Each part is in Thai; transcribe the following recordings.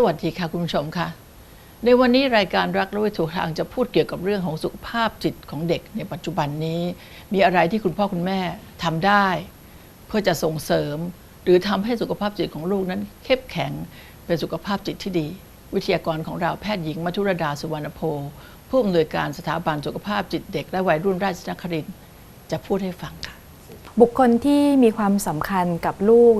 สวัสดีค่ะคุณผู้ชมค่ะในวันนี้รายการรักและวิถูกทางจะพูดเกี่ยวกับเรื่องของสุขภาพจิตของเด็กในปัจจุบันนี้ มีอะไรที่คุณพ่อคุณแม่ทำได้ เพื่อจะส่งเสริม หรือทำให้สุขภาพจิตของลูกนั้น เข้มแข็งเป็นสุขภาพจิตที่ดี วิทยากรของเราแพทย์หญิงมัทุรดาสุวรรณโพผู้อำนวยการสถาบันสุขภาพจิตเด็ก และวัยรุ่นราชนครินจะพูดให้ฟังค่ะ บุคคลที่มีความสำคัญกับลูก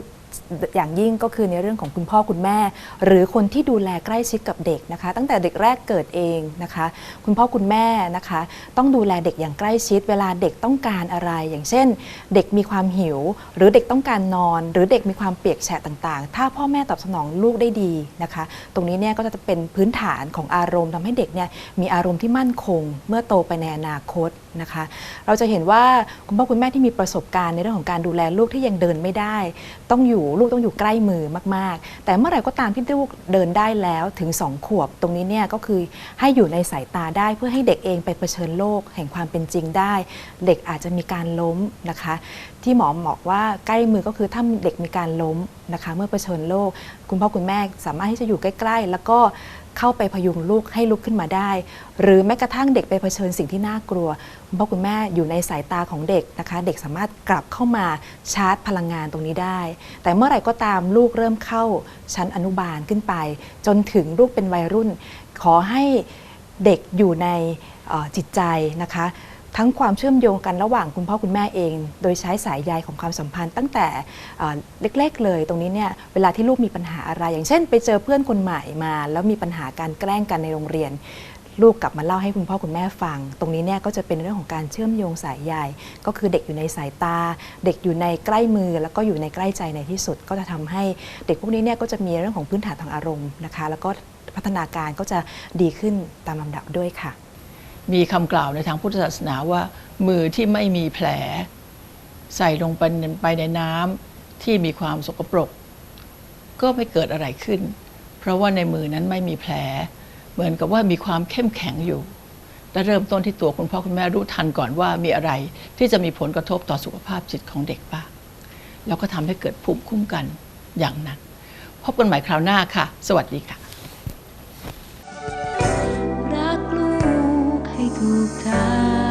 อย่างยิ่งก็คือในเรื่องของคุณพ่อคุณแม่ หรือคนที่ดูแลใกล้ชิดกับเด็กนะคะ ตั้งแต่เด็กแรกเกิดเองนะคะ คุณพ่อคุณแม่นะคะ ต้องดูแลเด็กอย่างใกล้ชิด เวลาเด็กต้องการอะไร อย่างเช่น เด็กมีความหิว หรือเด็กต้องการนอน หรือเด็กมีความเปียกแฉะต่างๆ ถ้าพ่อแม่ตอบสนองลูกได้ดีนะคะ ตรงนี้เนี่ยก็จะเป็นพื้นฐานของอารมณ์ทำให้เด็กเนี่ยมีอารมณ์ที่มั่นคง เมื่อโตไปในอนาคตนะคะ เราจะเห็นว่าคุณพ่อคุณแม่ที่มีประสบการณ์ในเรื่องของการดูแลลูกที่ยังเดินไม่ได้ ต้องอยู่ลูกต้องอยู่ใกล้มือมาก ๆ แต่เมื่อไหร่ก็ตามที่ลูกเดินได้แล้วถึง 2 ขวบ ตรงนี้เนี่ยก็คือให้อยู่ในสายตาได้เพื่อให้เด็กเองไปเผชิญโลกแห่งความเป็นจริงได้ เด็กอาจจะมีการล้มนะคะ ที่หมอบอกว่าใกล้มือก็คือถ้าเด็กมีการล้ม นะคะเมื่อเผชิญโลกคุณพ่อคุณแม่สามารถที่จะอยู่ใกล้ ๆ แล้วก็เข้าไปพยุงลูกให้ลุกขึ้นมาได้ หรือแม้กระทั่งเด็กไปเผชิญสิ่งที่น่ากลัว คุณพ่อคุณแม่อยู่ในสายตาของเด็กนะคะ เด็กสามารถกลับเข้ามาชาร์จพลังงานตรงนี้ได้ แต่เมื่อไหร่ก็ตามลูกเริ่มเข้าชั้นอนุบาลขึ้นไป จนถึงลูกเป็นวัยรุ่น ขอให้เด็กอยู่ในจิตใจนะคะ ทั้งความเชื่อมโยงกันระหว่างคุณพ่อคุณแม่เอง โดยใช้สายใยของความสัมพันธ์ตั้งแต่เอ่อเล็กๆเลย ตรงนี้เนี่ยเวลาที่ลูกมีปัญหาอะไร อย่างเช่น ไปเจอเพื่อนคนใหม่มา แล้วมีปัญหาการแกล้งกันในโรงเรียน ลูกกลับมาเล่าให้คุณพ่อคุณแม่ฟัง ตรงนี้เนี่ยก็จะเป็นเรื่องของการเชื่อมโยงสายใยก็คือเด็กอยู่ในสายตา เด็กอยู่ในใกล้มือ แล้วก็อยู่ในใกล้ใจในที่สุด ก็จะทำให้เด็กพวกนี้เนี่ยก็จะมีเรื่องของพื้นฐานทางอารมณ์นะคะ แล้วก็พัฒนาการก็จะดีขึ้นตามลำดับด้วยค่ะ มีคำกล่าวในทางพุทธศาสนาว่า มือที่ไม่มีแผล ใส่ลงไปในน้ำที่มีความสกปรก ก็ไม่เกิดอะไรขึ้น เพราะว่าในมือนั้นไม่มีแผล เหมือนกับว่ามีความเข้มแข็งอยู่และเริ่มต้นที่ตัวคุณพ่อคุณแม่รู้ทันก่อนว่ามีอะไรที่จะมีผลกระทบต่อสุขภาพจิตของเด็กบ้างแล้วก็ทำให้เกิดภูมิคุ้มกันอย่างนักพบกันใหม่คราวหน้าค่ะ สวัสดีค่ะ รั